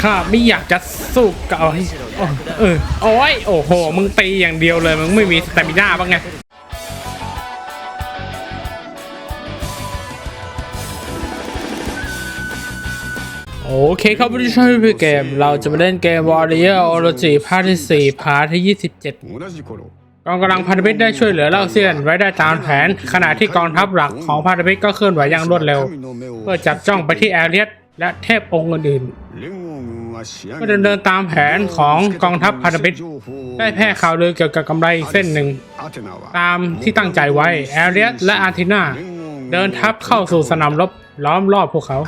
ข้าไม่อยากจะสู้กับไอเออโอ้ยโอ้โห มึงตีอย่างเดียวเลย มึงไม่มีสเตมิน่าบ้างไงโอเคครับผู้ที่ชอบพี่เกม เราจะมาเล่นเกม Warrior Orochi ภาคที่ 4 พาร์ทที่ 27กองกำลังพันธมิตรได้ช่วยเหลือเล่าเซียนไว้ได้ตามแผน ขณะที่กองทัพหลักของพันธมิตรก็เคลื่อนไหวอย่างรวดเร็ว เพื่อจับจ้องไปที่แอเรียส และเทพองค์อื่นก็ดำเนินตามแผนของกองทัพพาราบิตได้แพร่ข่าวลือเกี่ยวกับกำไรเส้นหนึ่ง ตามที่ตั้งใจไว้แอเรียสและอาร์ตินาเดินทัพเข้าสู่สนามรบล้อมรอบพวกเขา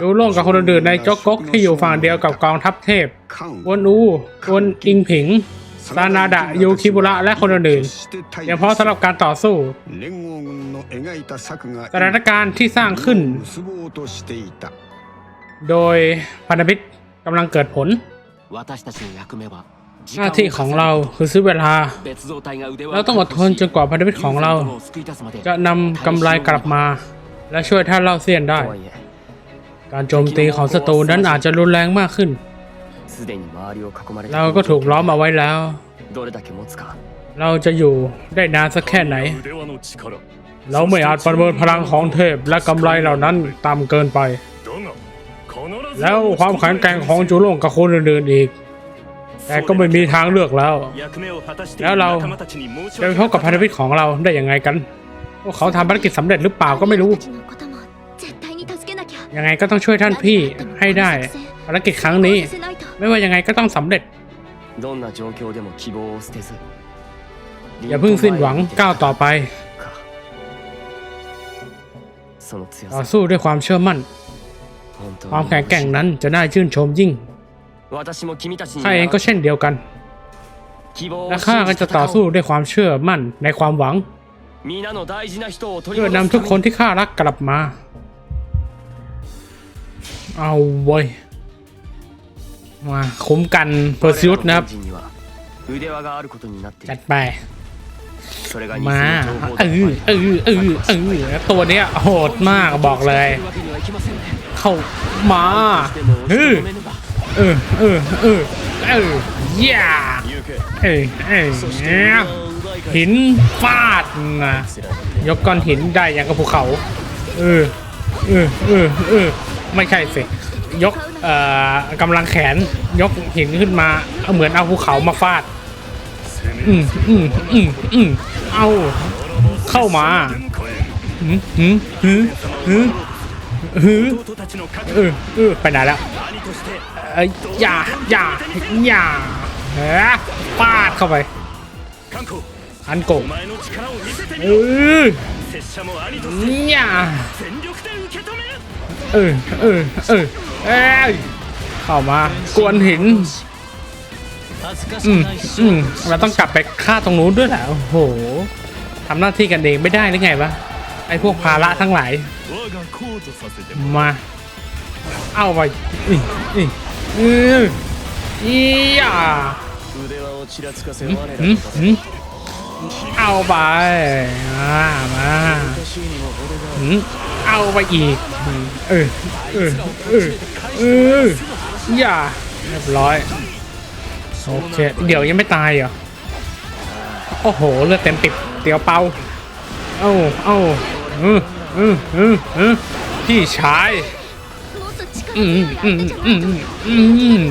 ดูโล่งกับคนอื่นในจกกกที่อยู่ฝั่งเดียวกับกองทัพเทพ วนอูวนอิงผิง ซานาดะยูคิบุระและคนอื่นๆยังพร้อสำหรับการต่อสู้สถานการณ์ที่สร้างขึ้น โดยพันธมิตรกำลังเกิดผล หน้าที่ของเราคือซื้อเวลาเราต้องอดทนจนกว่าพันธมิตรของเรา จะนำกำไรกลับมา และช่วยท่านเล่าเสียนได้ การโจมตีของศัตรูนั้นอาจจะรุนแรงมากขึ้น すでに周りを囲まれて เราก็ถูกล้อมเอาไว้แล้ว どれだけ持つか เราจะอยู่ได้นานสักแค่ไหน 腕輪の力 เราไม่อาจประเมินพลังของเทพและกำไรเหล่านั้นต่ำเกินไป だが必ず แล้วความแข็งแกร่งของจูโล่งกับคนอื่นๆอีก แต่ก็ไม่มีทางเลือกแล้ว 役目を果たしてい แล้ る วเรา 仲間たちに申し จะไป 訳 พบกับพันธมิตรของเราได้ยังไงกันพวกเขาทำภารกิจสำเร็จหรือเปล่าก็ไม่รู้ たちのことも絶対に助けなきゃ ยังไงก็ต้องช่วยท่านพี่ให้ได้ ภารกิจครั้งนี้ 成功させないと ไม่ว่ายังไงก็ต้องสำเร็จ อย่าเพิ่งสิ้นหวังก้าวต่อไป ต่อสู้ด้วยความเชื่อมั่น ความแข็งแกร่งนั้นจะน่าชื่นชมยิ่งข้าเองก็เช่นเดียวกัน และข้าก็จะต่อสู้ด้วยความเชื่อมั่นในความหวังเพื่อนำทุกคนที่ข้ารักกลับมา เอาไว้ มาคุ้มกันเพอร์ซิวนะครับ จัดไป มาเออเออเออเออตัวเนี้ยโหดมากบอกเลย เข้ามาเออเออเออเออเย่าเออเออหินฟาดนะยกก้อนหินได้อย่างกับภูเขา เออเออเออเออไม่ใช่สิ ยกกำลังแขนยกหินขึ้นมาเหมือนเอาภูเขามาฟาด อืมอืมอืมอืมเอาเข้ามาหืมหืมหืมหืมหืมเออเออไปไหนแล้วอย่าอย่าอย่าเฮ้ฟาดเข้าไปอันโกงเออเนี่ย เออ เออ เออเอ้เข้ามากวนหิน อืมอืมเราต้องกลับไปฆ่าตรงนู้นด้วยแหละโอ้โหทำหน้าที่กันเองไม่ได้หรือไงวะ ไอ้พวกภาระทั้งหลาย มา เอาไปอืมอืมอืมอีย่าอืมอืมเอาไปมามาอืม เอาไปอีก เออ เออ เออ เออ อย่า เรียบร้อย โอเค เดี๋ยวยังไม่ตายเหรอ โอ้โห เลือดเต็มติดเตียวเป่าเอ้าเอ้าเออเออเออพี่ชาย อืมอืมอืมอืม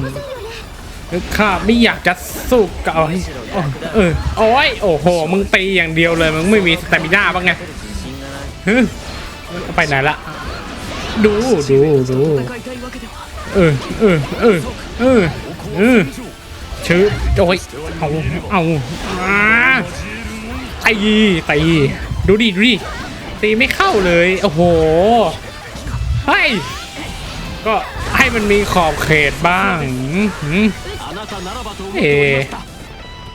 ข้าไม่อยากจะสู้กับเอาให้เออโอ้ยโอ้โห มึงตีอย่างเดียวเลย มึงไม่มีสเตมิน่าบ้างไง ไปไหนละ ดูดูดูเออเออเออเออเออชื้อโอ้ยเอาเอาตีตีดูดิดูดิตีไม่เข้าเลย โอ้โหเฮ้ยก็ให้มันมีขอบเขตบ้างเอ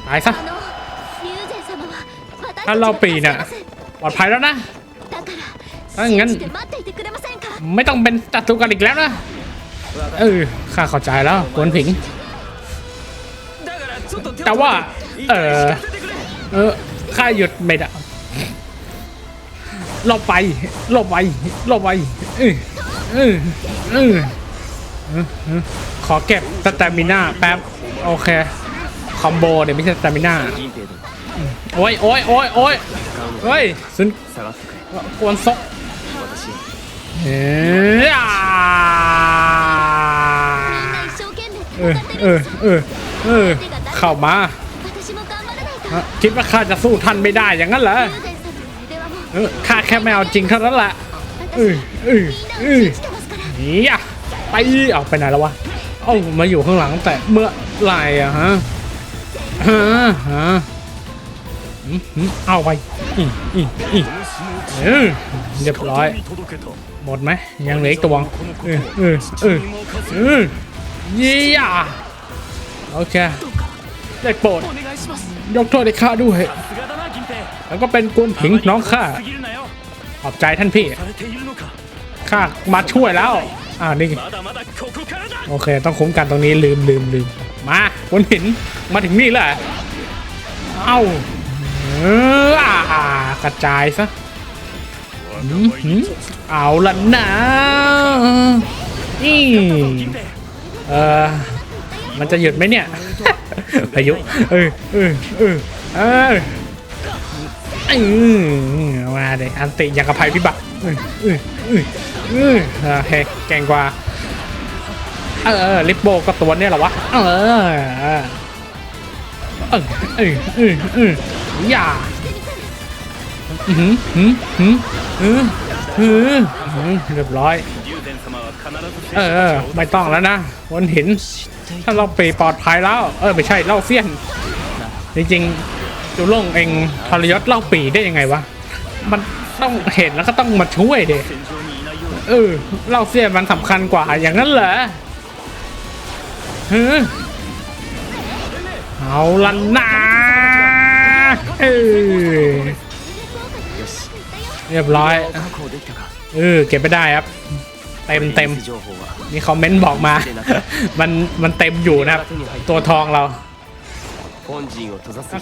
ตายซะถ้าเราปีน่ะปลอดภัยแล้วนะ ถ้างั้น ไม่ต้องเป็นตัดทุกันอีกแล้วนะเออข้าเข้าใจแล้วควนผิง แต่ว่า เออเออข้าหยุดไม่ได้หลบไปหลบไปหลบไปเออเออเออขอเก็บสแตมิน่าแป๊บ โอเค คอมโบเดี๋ยวไม่ใช่สแตมิน่าโอ้ยโอ้ยโอ้ยโอ้ยเฮ้ยซุนกวรซก เออเออเออเออเข้ามาคิดว่าข้าจะสู้ท่านไม่ได้อย่างนั้นเหรอข้าแค่แมวจริงเท่านั้นแหละเออเออเออนี่อะไปออกไปไหนแล้ววะเอ้ามาอยู่ข้างหลังแต่เมื่อไหร่อะฮะฮะฮะเอาไปเรียบร้อย หมดไหมยังเหลืออีกตัวเออเออเออเอยี่ยโอเคได้โปรดยกโทษให้ข้าด้วย แล้วก็เป็นกวนผิงน้องข้าขอบใจท่านพี่ข้ามาช่วยแล้วอ่านี่โอเค ต้องคุ้มกันตรงนี้ลืมลืมลืมมากวนหินมาถึงนี่แหละเอ้าเออกระจายซะ เอาละนะนี่銀兵เออมันจะหยุดไหมเนี่ยพายุเออเออเออเออเออมาเลยอันติอย่างกับภัยพิบัติเออเออเออเออโอเคเก่งกว่าเออลิปโบก็ตัวเนี่ยเหรอวะเออเออเออเออเออเอออย่า หือหือหือเรียบร้อย เออ ไม่ต้องแล้วนะวันเห็น ถ้าเราไปปลอดภัยแล้ว เออ ไม่ใช่เล่าเสี้ยน จริงๆจูล่งเองทรยศเล่าปีได้ยังไงวะ มันต้องเห็นแล้วก็ต้องมาช่วยเด็เออเล่าเสี้ยนมันสำคัญกว่าอย่างนั้นเหรอฮึเอาละนะเออ เรียบร้อย เออเก็บไม่ได้ครับ เต็มเต็มมีคอมเมนต์บอกมา มันมันเต็มอยู่นะครับ ตัวทองเรา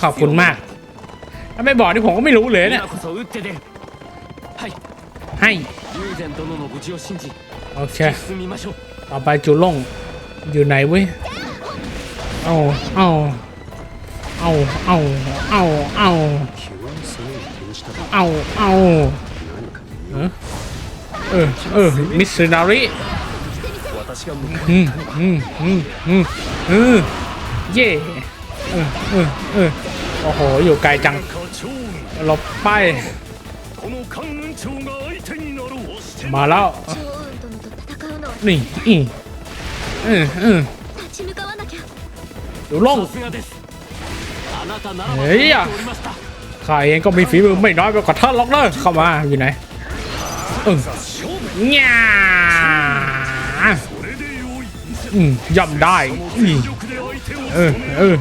ขอบคุณมาก ถ้าไม่บอกนี่ผมก็ไม่รู้เลยเนี่ย ให้ โอเค ต่อไปจูล่งอยู่ไหนเว้ย เอาเอาเอาเอาเอาเอา เอาเอาเออเออมิสซินาริอืมอืมอืมอืมเย่เออเออเออโอ้โห อยู่ไกลจังหลบไป มาแล้ว นี่อืมอืมอืมดูลงเฮ้ยย่ะ ข้าเองก็มีฝีมือไม่น้อยไปกว่าท่านหรอกเนอะเข้ามาอยู่ไหนเออเนี่ยย่ำได้เออเออ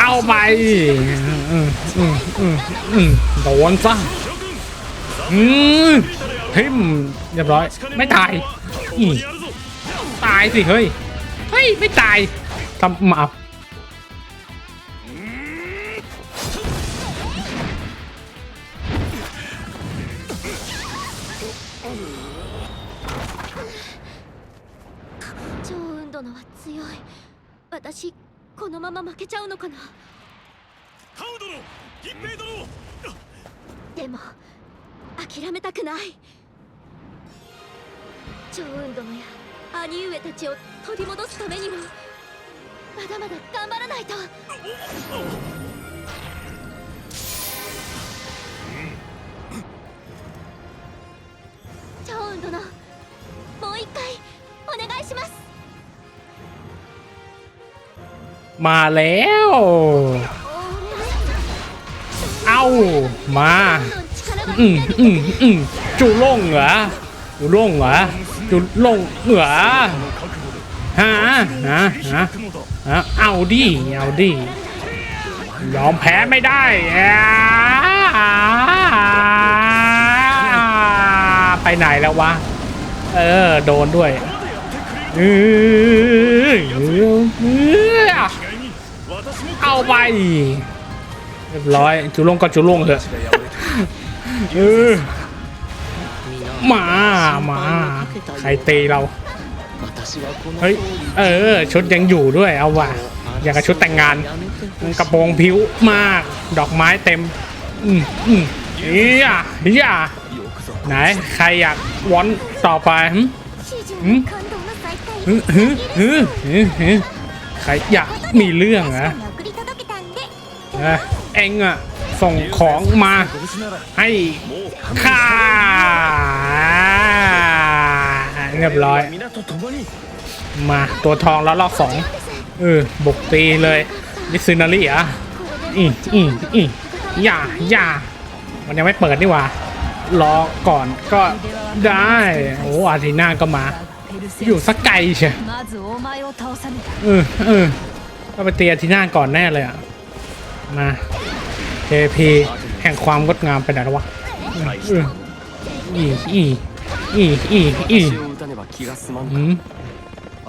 เอาไปโดนซะอืมทิมเรียบร้อย ไม่ตายตายสิเฮ้ยเฮ้ยไม่ตายทำมา うのかな？カウ殿銀兵殿でも諦めたくない。趙雲殿や兄上たちを取り戻すためにもまだまだ頑張らないと。趙雲殿もう一回 มาแล้ว เอามา อืมอืมอืมจูล่งเหรอจูล่งเหรอจูล่งเหรอฮะฮะฮะเอาดิ เอาดิ ยอมแพ้ไม่ได้ไปไหนแล้ววะ เออ โดนด้วยเออ เอาไปเรียบร้อยจุลงก็จุลงเถอะเมามาใครตีเราเฮ้ยเออ ชุดยังอยู่ด้วยเอาว่ะอยางกับชุดแต่งงานกระโปรงผิวมาก ดอกไม้เต็มอืมอืมเฮียเฮียไหนใครอยากวอนต่อไปฮึฮึฮึฮึฮึใครอยากมีเรื่องอะ เอ็งอะส่งของมาให้ข้าเรียบร้อย มาตัวทองแล้วรอบสองเออบุกตีเลยนิซึนารีอะอีอีอีอย่าอย่ามันยังไม่เปิดนี่วะารอก่อนก็ได้ โอ้อาทีน่าก็มา อยู่สักไกลเชียเออเออก็ไปเตีาทีน่าก่อนแน่เลยอะ มา KP แห่งความงดงามไปไหนแล้ววะเออเอออีอีอีอีอี 血を打たねば気が済まん อืม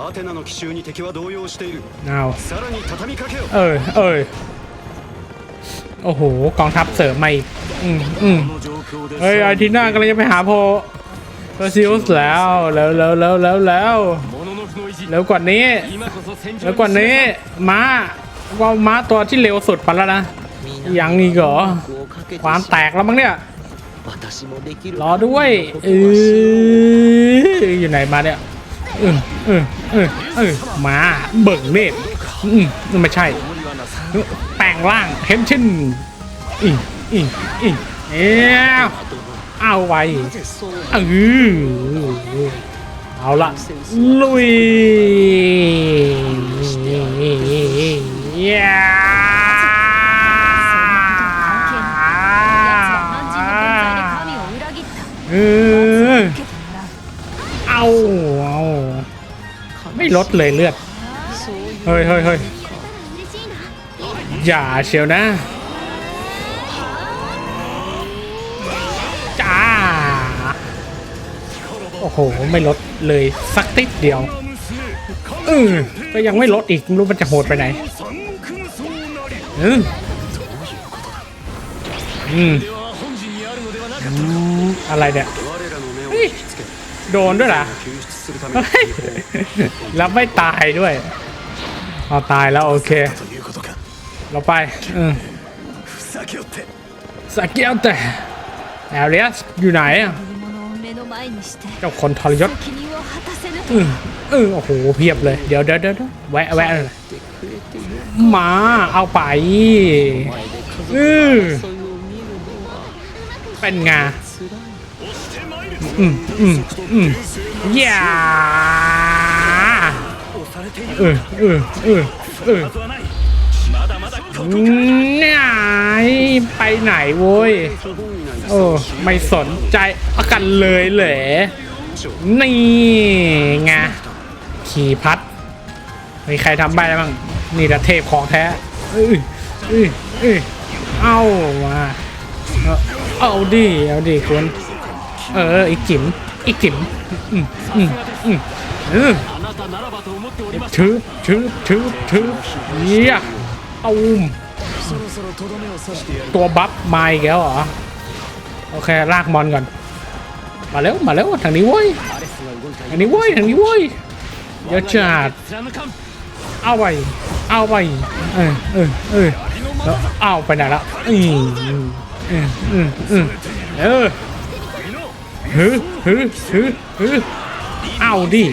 アテナの奇襲に敵は動揺している เอา さらに畳みかけよ เออเออโอ้โห กองทัพเสริมมาอีกอืมอืม この状況で เฮ้ยอาทีหน้ากำลังจะไปหาโพโพซิอุสแล้วแล้วแล้วแล้วแล้วแล้ว モノノフの意地 แล้วกว่านี้ 今こそ戦場 แล้วกว่านี้ม้า ว่าม้าตัวที่เร็วสุดไปแล้วนะยังอีกเหรอความแตกแล้วมั้งเนี่ยรอด้วยเอออยู่ไหนมาเนี่ยเออเออเออเออมาเบิ่งเนตรอืมไม่ใช่เออแปลงร่างเฮนชินอีอีอีเอ้วเอาไว้เออเอาละลุย เออเอาเอาไม่ลดเลยเลือด เฮ้ยเฮ้ยเฮ้ยอย่าเชียนะจ้าโอ้โห ไม่ลดเลยสักติดเดียวเออก็ยังไม่ลดอีกไม่รู้มันจะโหดไปไหน อืมういうอะไรเนี่ยโดนด้วยเหรอรับไม่ตายด้วยเอาตายแล้วโอเค เราไปอืมสกิลแต่แอลเลียสอยู่ไหนอะเจ้าคนทรยศเออเออโอ้โหเพียบเลย เดี๋ยวเดี๋ยวเดี๋ยวแวะแวะเลย หมาเอาไปอือเป็นไงอืมอืมอืมอย่าเออเออเออเออนี่ไปไหนโว้ยโอ้ไม่สนใจกันเลยเหรอนี่ไงขี่พัดมีใครทำใบได้บ้าง นี่แหละเทพของแท้เอ้ยเอ้ยเอ้ามาเอาดิเอาดิคุณเอออีกจิ๋มอีกจิ๋มอืมอืมอืมถือถือถือถือเยี่ยเอาตัวบัฟมาอีกแล้วเหรอโอเคลากมอนก่อนมาแล้วมาแล้วทางนี้เว้ยทางนี้เว้ยทางนี้เว้ยเยอะจัด เอาไปเอาไปเออเออเออแล้วเอาไปไหนละอืมเออเออเออเอเฮ้เฮึฮึฮึเอาดิ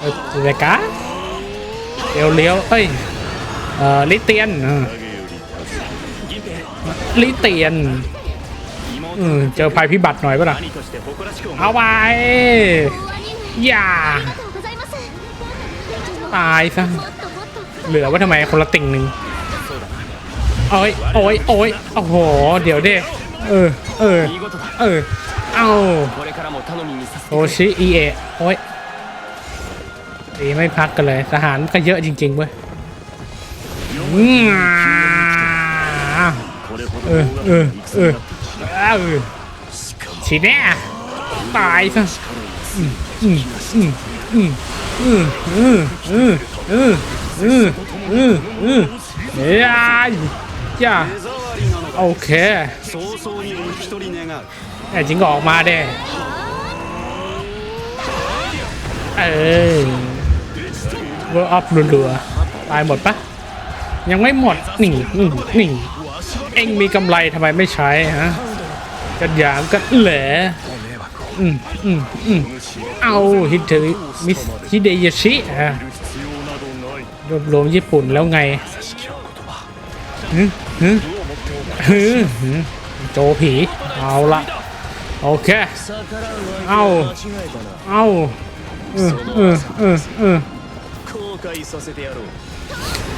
เออเดกะเลี้ยวเลี้ยวเอ้ยเออลิเตียนลิเตียนเจอภัยพิบัติหน่อยป่ะล่ะเอาไป อย่า ตายซะ เหลือว่าทำไมคนละติ่งหนึ่งโอ้ยโอ้ยโอ้ยโอ้โห เดี๋ยวเด้เออ เออ เออ เอาโอชิเอเอโอ้ยตีไม่พักกันเลย ทหารก็เยอะจริงๆเว้ยเออ เออ เออ เออชีเน่ตายซะ いやじゃあオッケーไอ้จิงก็ออกมาเด้เออเวอร์ออฟรัวๆตายหมดปะยังไม่หมดหนึ่งหนึ่งหนึ่งเอ็งมีกำไรทำไมไม่ใช้ฮะกระยามกันเหละ อืมอืมอืมเอาฮิตเอมิฮิเดยชิอะรวบรวมญี่ปุ่นแล้วไงฮึฮึฮึโจผี เอาละโอเค เอาเอาเออเออเออเออ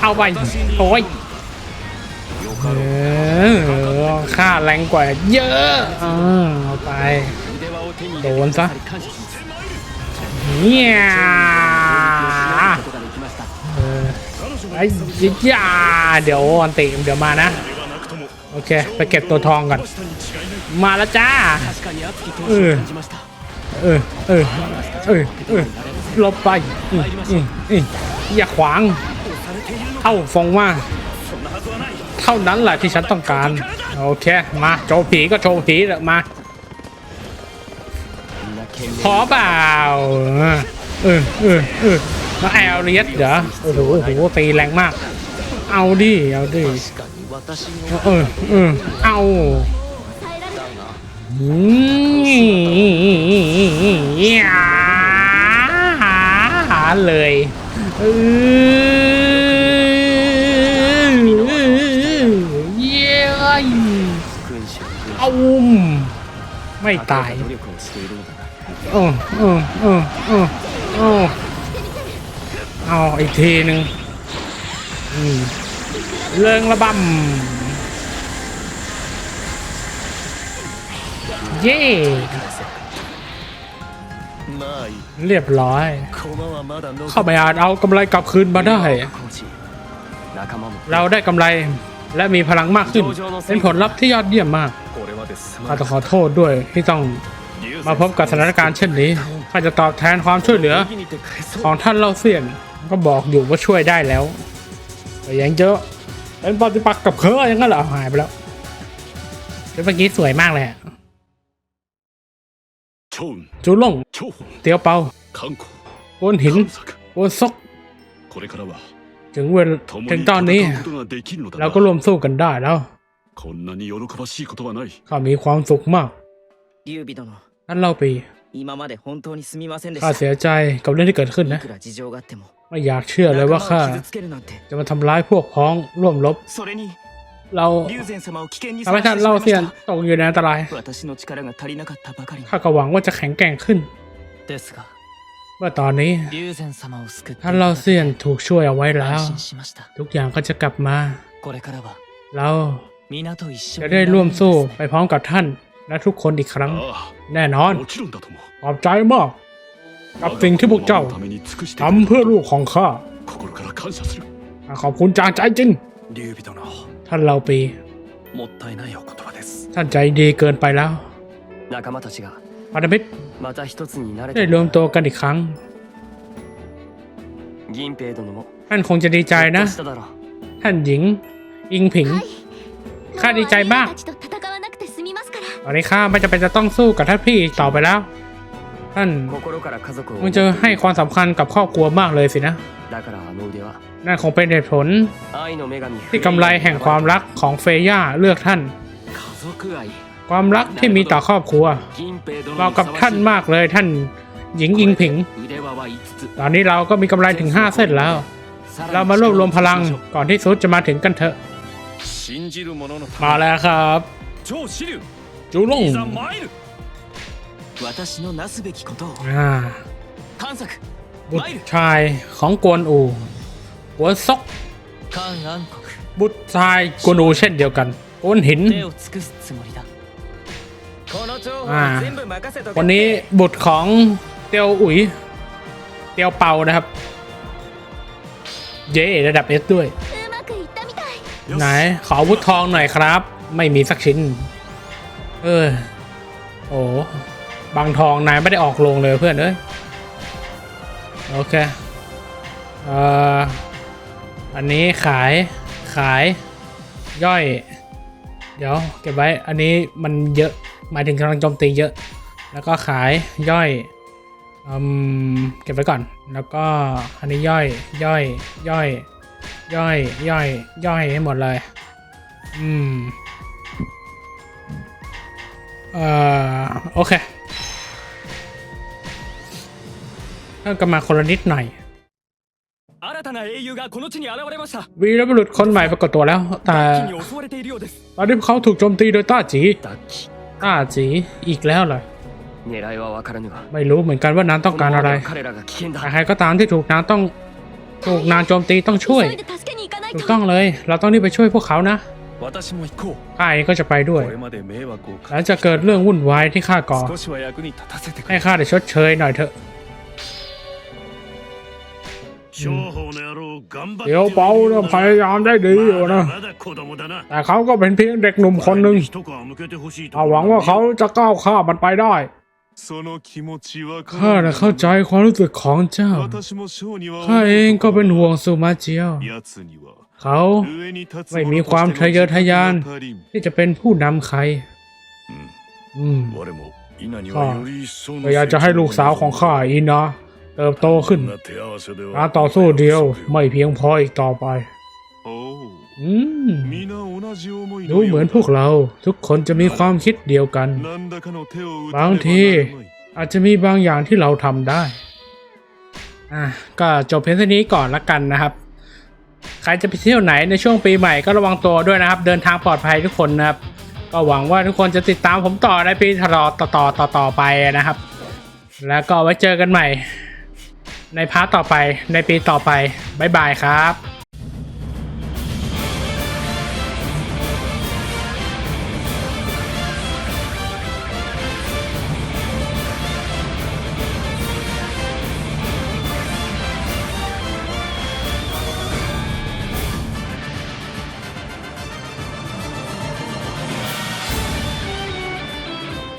เอาไปโอ้ยเออค่าแรงกว่าเยอะเอาไป โดนซะเนี่ยไอ้ยาเดี๋ยวอันติเดี๋ยวมานะ โอเค ไปเก็บตัวทองก่อน มาแล้วจ้าเออเออเออเออเออลบไปอย่าขวาง เอ้าฟองว่า เท่านั้นแหละที่ฉันต้องการ โอเค มาโจผีก็โจผีเถอมา ขอเปล่าเออเออเออมาแอลเลียสเหรอโอ้โหโอ้โหตีแรงมาก เอาดิ เอาดิ เออเออเอาหาเลยเออเอาไม่ตาย โอ้โอ้โอ้โอ้เอาอีกทีหนึ่งเรื่องระบำเย่เรียบร้อย เข้าไปอาจเอากำไรกลับคืนมาได้ เราได้กำไรและมีพลังมากขึ้น เป็นผลลัพธ์ที่ยอดเยี่ยมมากอาจจะขอโทษด้วยที่ต้อง มาพบกับสถานการณ์เช่นนี้ข้าจะตอบแทนความช่วยเหลือ ของท่านเล่าเสียนก็บอกอยู่ว่าช่วยได้แล้วแต่ยังเจอเป็นปฏิปักษ์กับเคอร์ยังก็เหรอหายไปแล้วเมื่อกี้สวยมากเลยอะจูล่งเตียวเปาโอนหินโอนซกถึงเวลถึงตอนนี้ เราก็รวมสู้กันได้แล้วข้ามีความสุขมาก นั่นเล่าปีข้าเสียใจกับเรื่องที่เกิดขึ้นนะ ไม่อยากเชื่อเลยว่าข้าจะมาทำร้ายพวกพ้องร่วมรบ เราทำให้ท่านเล่าเสียนตกอยู่ในอันตราย ข้าก็หวังว่าจะแข็งแกร่งขึ้น เมื่อตอนนี้ท่านเล่าเสียนถูกช่วยเอาไว้แล้ว ทุกอย่างก็จะกลับมา เราจะได้ร่วมสู้ไปพร้อมกับท่าน และทุกคนอีกครั้ง แน่นอน ขอบใจมาก กับสิ่งที่พวกเจ้าทำเพื่อลูกของข้าขอบคุณจากใจจริง ท่านเราปีท่านใจดีเกินไปแล้วพันธมิตได้รวมตัวกันอีกครั้ง ท่านคงจะดีใจนะ ท่านหญิง อิงผิง ข้าดีใจมาก อันนี้ข้าไม่จำเป็นจะต้องสู้กับท่านพี่อีกต่อไปแล้ว ท่านมึงจะให้ความสำคัญกับครอบครัวมากเลยสินะนั่นคงเป็นเหตุผล ที่กำไรแห่งความรักของเฟย่าเลือกท่าน ความรักที่มีต่อครอบครัวเหมาะกับท่านมากเลยท่านหญิงอิงผิง ตอนนี้เราก็มีกำไรถึง 5 เส้นแล้ว เรามารวบรวมพลังก่อนที่สุดจะมาถึงกันเถอะ มาแล้วครับ จูลงบุตรชายของกวนอูหัวซกบุตรชายกวนอูเช่นเดียวกันโอนหินวันนี้บุตรของเตียวอุ๋ย เตียวเปานะครับ เย่ระดับเอสด้วย ไหน ขอวุฒทองหน่อยครับ ไม่มีสักชิ้น เออโอ้บางทองนายไม่ได้ออกโรงเลยเพื่อนเอ้ยโอเคเอ่ออันนี้ขายขายย่อย เดี๋ยวเก็บไว้อันนี้มันเยอะหมายถึงกำลังโจมตีเยอะ แล้วก็ขายย่อยอืมเก็บไว้ก่อน แล้วก็อันนี้ย่อยย่อยย่อยย่อยย่อยย่อยให้หมดเลย อืม เอ่อโอเคก็มาคนละนิดหน่อยวีรบุรุษคนใหม่ปรากฏตัวแล้ว แต่ตอนนี้เขาถูกโจมตีโดยต้าจีต้าจีอีกแล้วเลยไม่รู้เหมือนกันว่านางต้องการอะไรแต่ใครก็ตามที่ถูกนางต้อง ถูกนางโจมตีต้องช่วย ถูกต้องเลย เราต้องรีบไปช่วยพวกเขานะ ข้าเองก็จะไปด้วย หลังจะเกิดเรื่องวุ่นวายที่ข้าก่อ ให้ข้าได้ชดเชยหน่อยเถอะเดี๋ยวเปาพยายามได้ดีอยู่นะ แต่เขาก็เป็นเพียงเด็กหนุ่มคนหนึ่งเอาหวังว่าเขาจะก้าวข้ามมันไปได้ข้าเข้าใจความรู้สึกของเจ้า ข้าเองก็เป็นห่วงสุมาเจียว เขาไม่มีความทะเยอทะยาน ที่จะเป็นผู้นำใครข้าก็อยากจะให้ลูกสาวของข้าอินนะเติบโตขึ้นการต่อสู้เดียวไม่เพียงพออีกต่อไปดูเหมือนพวกเราทุกคนจะมีความคิดเดียวกัน บางทีอาจจะมีบางอย่างที่เราทำได้ อะก็จบเพียงเท่านี้ก่อนละกันนะครับ ใครจะไปเที่ยวไหนในช่วงปีใหม่ก็ระวังตัวด้วยนะครับ เดินทางปลอดภัยทุกคนนะครับ ก็หวังว่าทุกคนจะติดตามผมต่อในปีต่อต่อต่อต่อต่อไปนะครับ แล้วก็ไว้เจอกันใหม่ ในพาร์ทต่อไปในปีต่อไปบ๊ายบายครับ